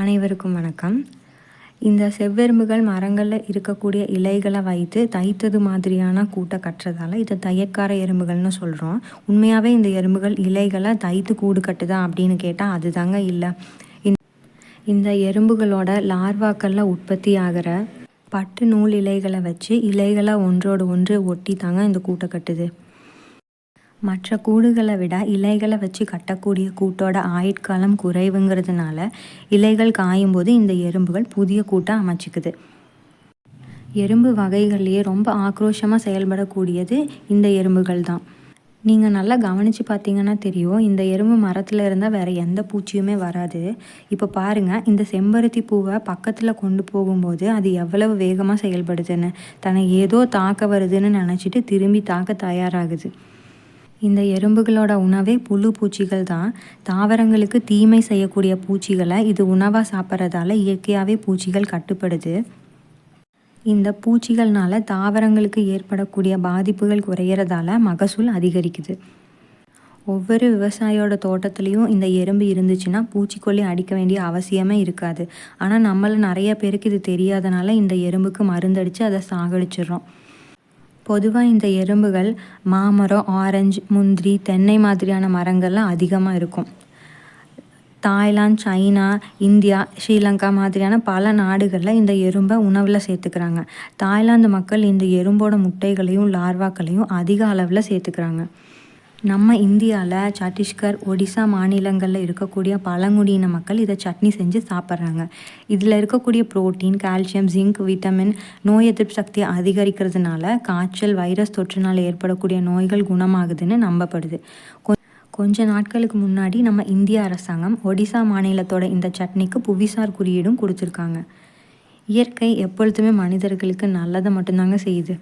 அனைவருக்கும் வணக்கம். இந்த செவ்வெரும்புகள் மரங்களில் இருக்கக்கூடிய இலைகளை வைத்து தைத்தது மாதிரியான கூட்டை கட்டுறதால இதை தையக்கார எறும்புகள்னு சொல்கிறோம் உண்மையாகவே இந்த எறும்புகள் இலைகளை தைத்து கூடு கட்டுதா அப்படின்னு கேட்டால் அதுதாங்க இல்லை. இந்த எறும்புகளோட லார்வாக்களில் உற்பத்தி ஆகிற பட்டு நூல் இலைகளை வச்சு இலைகளை ஒன்றோடு ஒன்று ஒட்டி தாங்க இந்த கூட்டை கட்டுது. மற்ற கூடுகளை விட இலைகளை வச்சு கட்டக்கூடிய கூட்டோட ஆயுட்காலம் குறைவுங்கிறதுனால இலைகள் காயும் போது இந்த எறும்புகள் புதிய கூட்டம் அமைச்சிக்குது. எறும்பு வகைகள்லேயே ரொம்ப ஆக்ரோஷமாக செயல்படக்கூடியது இந்த எறும்புகள் தான். நீங்கள் நல்லா கவனித்து பார்த்தீங்கன்னா தெரியும் இந்த எறும்பு மரத்தில் இருந்தால் வேறு எந்த பூச்சியுமே வராது. இப்போ பாருங்கள் இந்த செம்பருத்தி பூவை பக்கத்தில் கொண்டு போகும்போது அது எவ்வளவு வேகமாக செயல்படுதுன்னு தன்னை ஏதோ தாக்க வருதுன்னு நினச்சிட்டு திரும்பி தாக்க தயாராகுது. இந்த எறும்புகளோட உணவே புழு பூச்சிகள் தான். தாவரங்களுக்கு தீமை செய்யக்கூடிய பூச்சிகளை இது உணவாக சாப்பிட்றதால இயற்கையாகவே பூச்சிகள் கட்டுப்படுது. இந்த பூச்சிகள்னால தாவரங்களுக்கு ஏற்படக்கூடிய பாதிப்புகள் குறையிறதால மகசூல் அதிகரிக்குது. ஒவ்வொரு விவசாயியோட தோட்டத்துலேயும் இந்த எறும்பு இருந்துச்சுன்னா பூச்சிக்கொல்லி அடிக்க வேண்டிய அவசியமே இருக்காது. ஆனால் நம்மள நிறைய பேருக்கு இது தெரியாதனால இந்த எறும்புக்கு மருந்தடித்து அதை சாகடிச்சிடுறோம். பொதுவாக இந்த எறும்புகள் மாமரம் ஆரஞ்சு முந்திரி தென்னை மாதிரியான மரங்கள்லாம் அதிகமாக இருக்கும். தாய்லாந்து சைனா இந்தியா ஸ்ரீலங்கா மாதிரியான பல நாடுகளில் இந்த எறும்பை உணவில் சேர்த்துக்கிறாங்க. தாய்லாந்து மக்கள் இந்த எறும்போட முட்டைகளையும் லார்வாக்களையும் அதிக அளவில் சேர்த்துக்கிறாங்க. நம்ம இந்தியாவில் சத்தீஸ்கர் ஒடிசா மாநிலங்களில் இருக்கக்கூடிய பழங்குடியின மக்கள் இதை சட்னி செஞ்சு சாப்பிட்றாங்க. இதில் இருக்கக்கூடிய புரோட்டீன் கால்சியம் ஜிங்க் விட்டமின் நோய் எதிர்ப்பு சக்தியை அதிகரிக்கிறதுனால காய்ச்சல் வைரஸ் தொற்றுனால் ஏற்படக்கூடிய நோய்கள் குணமாகுதுன்னு நம்பப்படுது. கொஞ்ச நாட்களுக்கு முன்னாடி நம்ம இந்திய அரசாங்கம் ஒடிசா மாநிலத்தோட இந்த சட்னிக்கு புவிசார் குறியீடும் கொடுத்துருக்காங்க. இயற்கை எப்பொழுதுமே மனிதர்களுக்கு நல்லதை மட்டும்தாங்க செய்யுது.